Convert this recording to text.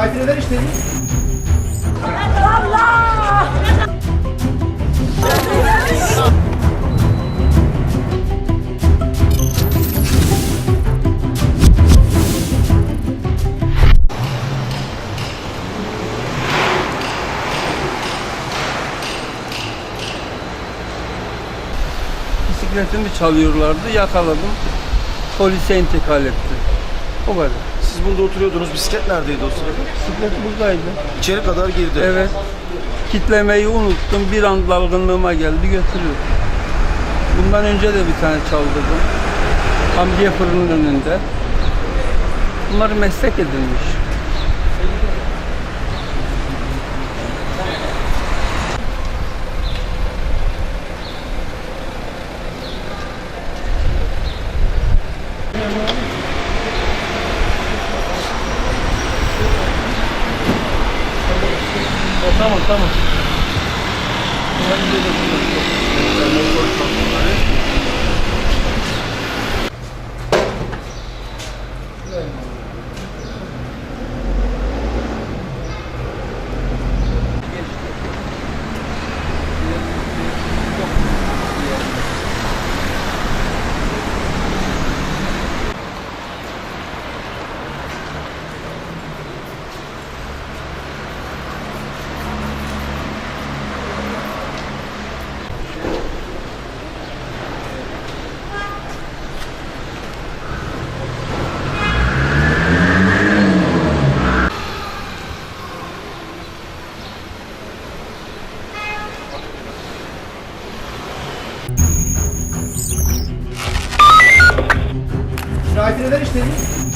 Neden işte? Bisikletimi çalıyorlardı, yakaladım. Polise intikal etti. O kadar. Siz burada oturuyordunuz. Bisiklet neredeydi o sırada? Bisiklet buradaydı. İçeri kadar girdi. Evet. Kitlemeyi unuttum. Bir an dalgınlığıma geldi götürüyor. Bundan önce de bir tane çaldırdım. Hamdiye fırının önünde. Bunlar meslek edilmiş. Tamam tamam. Cinayeti neden işledin? Allah!